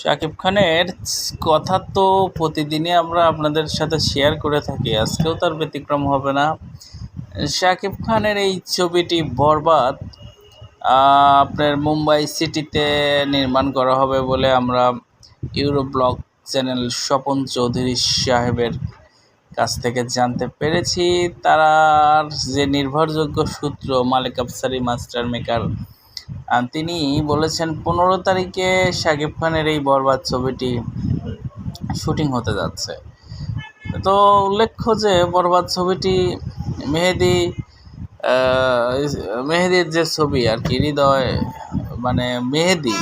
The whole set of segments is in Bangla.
শাকিব খানের কথা তো প্রতিদিনই আমরা আপনাদের সাথে শেয়ার করে থাকি, আজকেও তার ব্যতিক্রম হবে না। শাকিব খানের এই ছবিটি বরবাদ আপনার মুম্বাই সিটিতে নির্মাণ করা হবে বলে আমরা Euro blog channel Swapan Chowdhury সাহেবের কাছ থেকে জানতে পেরেছি। তার যে নির্ভরযোগ্য সূত্র, মালিক আফসারি, মাস্টার মেকার তিনি বলেছেন, পনেরো তারিখে শাকিব খানের এই বরবাদ ছবিটি শুটিং হতে যাচ্ছে। তো উল্লেখ্য যে, বরবাদ ছবিটি মেহেদি মেহেদির যে ছবি আর কি, হৃদয় মানে মেহেদি,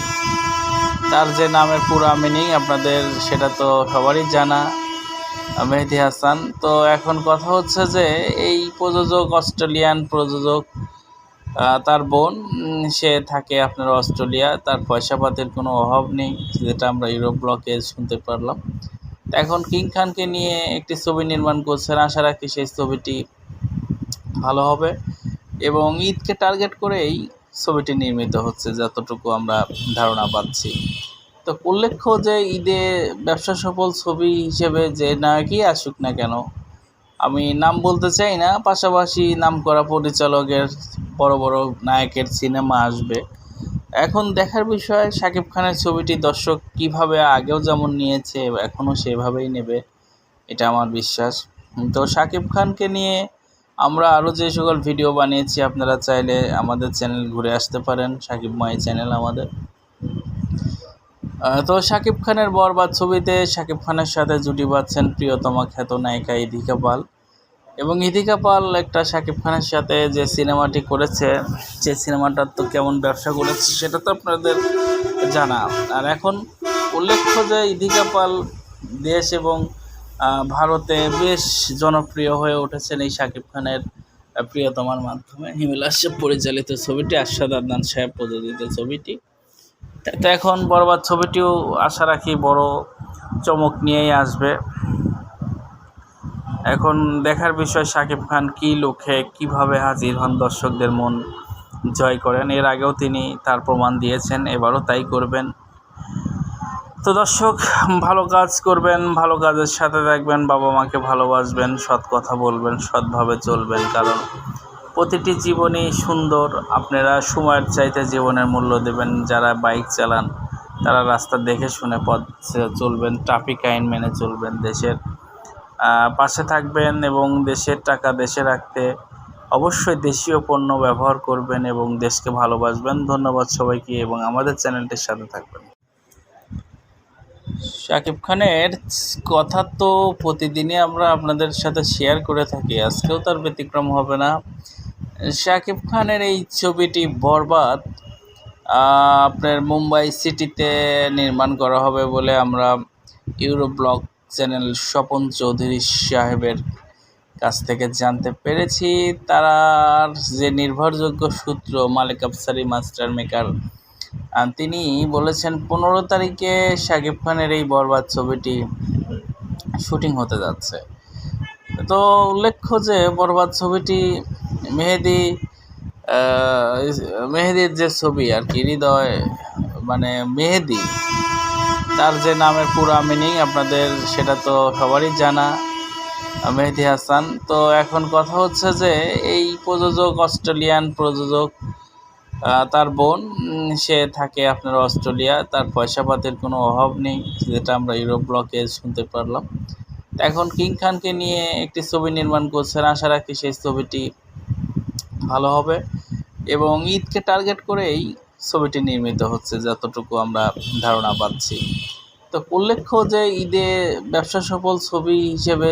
তার যে নামের পুরা মিনিং আপনাদের সেটা তো সবারই জানা, মেহেদি হাসান। তো এখন কথা হচ্ছে যে, এই প্রযোজক, অস্ট্রেলিয়ান প্রযোজক তার বোন সে থাকে আপনার অস্ট্রেলিয়া, তার পয়সা পাতির কোনো অভাব নেই, যেটা আমরা ইউরোপ ব্লকে শুনতে পারলাম। এখন কিং খানকে নিয়ে একটি ছবি নির্মাণ করছেন, আশা রাখি সেই ছবিটি ভালো হবে। এবং ঈদকে টার্গেট করেই ছবিটি নির্মিত হচ্ছে, যতটুকু আমরা ধারণা পাচ্ছি। তো উল্লেখ্য যে ঈদে ব্যবসা সফল ছবি হিসেবে যে নায়কই আসুক না কেন আমি নাম বলতে চাই না, পাশাপাশি নামকরা পরিচালকের বড় বড় নায়কের সিনেমা আসবে। এখন দেখার বিষয়, শাকিব খানের ছবিটি দর্শক কীভাবে আগেও যেমন নিয়েছে, এখনও সেভাবেই নেবে, এটা আমার বিশ্বাস। তো শাকিব খানকে নিয়ে আমরা আরও যে সকল ভিডিও বানিয়েছি, আপনারা চাইলে আমাদের চ্যানেল ঘুরে আসতে পারেন, শাকিব মাই চ্যানেল আমাদের। তো শাকিব খানের বরবাদ ছবিতে শাকিব খানের সাথে জুটি বাঁধছেন প্রিয়তমা খ্যাত নায়িকা ইদিকা পাল। এবং ইদিকা পাল একটা শাকিব খানের সাথে যে সিনেমাটি করেছে, যে সিনেমাটার তো কেমন ব্যবসা করেছে সেটা তো আপনাদের জানা। আর এখন উল্লেখ্য যে ইদিকা পাল দেশ এবং ভারতে বেশ জনপ্রিয় হয়ে উঠেছেন এই শাকিব খানের প্রিয়তমার মাধ্যমে। হিমেল পরিচালিত ছবিটি আশাদ আদনান সাহেব প্রযোজিত ছবিটি। তো এখন বরবাদ ছবিটিও আশা রাখি বড় চমক নিয়েই আসবে। এখন দেখার বিষয় শাকিব খান কী লক্ষ্যে, কীভাবে হাজির হন দর্শকদের মন জয় করেন? এর আগেও তিনি তার প্রমাণ দিয়েছেন, এবারও তাই করবেন। তো দর্শক, ভালো কাজ করবেন, ভালো কাজের সাথে থাকবেন বাবা মাকে ভালোবাসবেন, সৎ কথা বলবেন, সৎভাবে চলবেন, কারণ প্রতিটি জীবনই সুন্দর। আপনারা সময়ের চাইতে জীবনের মূল্য দেবেন। যারা বাইক চালান, তারা রাস্তা দেখে শুনে পথ চলবেন, ট্রাফিক আইন মেনে চলবেন দেশের। পাশে থাকবেন এবং দেশের টাকা দেশে রাখতে অবশ্যই দেশীয় পণ্য ব্যবহার করবেন এবং দেশকে ভালোবাসবেন। ধন্যবাদ সবাইকে এবং আমাদের চ্যানেলটির সাথে থাকবেন। শাকিব খানের কথা তো প্রতিদিনই আমরা আপনাদের সাথে শেয়ার করে থাকি। আজকেও তার ব্যতিক্রম হবে না। শাকিব খানের এই ছবিটি বরবাদ। আপনার মুম্বাই সিটিতে নির্মাণ করা হবে বলে আমরা Euro blog channel Swapan Chowdhury সাহেবের কাছ থেকে জানতে পেরেছি। তার যে নির্ভরযোগ্য সূত্র মালিক আফসারি, মাস্টার মেকার তিনি বলেছেন, পনেরো তারিখে শাকিব খানের এই বরবাদ ছবিটি শুটিং হতে যাচ্ছে। তো উল্লেখ্য যে, বরবাদ ছবিটি মেহেদি মেহেদির যে ছবি আর কি, হৃদয় মানে মেহেদি, তার যে নামের পুরা মিনিং আপনাদের সেটা তো সবারই জানা মেহেদি হাসান। তো এখন কথা হচ্ছে যে, এই প্রযোজক, অস্ট্রেলিয়ান প্রযোজক তার বোন সে থাকে আপনার অস্ট্রেলিয়া, তার পয়সা পাতির কোনো অভাব নেই, যেটা আমরা ইউরোপ ব্লকে শুনতে পারলাম। এখন কিং খানকে নিয়ে একটি ছবি নির্মাণ করছেন, আশা রাখি সেই ছবিটি ভালো হবে এবং ঈদকে টার্গেট করেই ছবিটি নির্মিত হচ্ছে যতটুকু আমরা ধারণা পাচ্ছি। তো উল্লেখ্য যে ঈদে ব্যবসা সফল ছবি হিসেবে